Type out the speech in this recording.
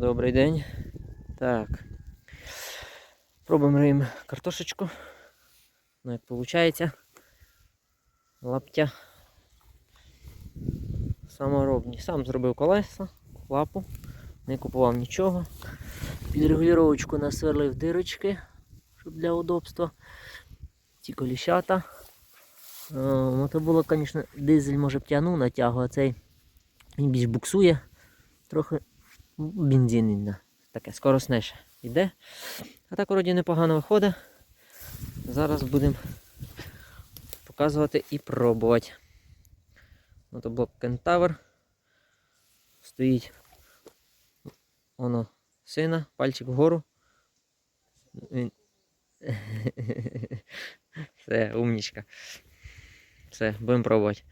Добрий день. Так. Пробуємо риємо картошечку. Ну, як виходить. Лаптя. Саморобні. Сам зробив колеса, лапу. Не купував нічого. Під регулювачку насверлив дирочки, щоб для удобства. Ці коліщата. Е, Мотоблок, звісно, дизель може б тягнув на тягу, а цей він більш буксує. Трохи бензин йде. Таке скоросніше йде. А так вроді непогано виходить. Зараз будемо показувати і пробувати. Мотоблок Кентавр. Стоїть воно сина, пальчик вгору. Він... Все, умнічка. Все, будемо пробувати.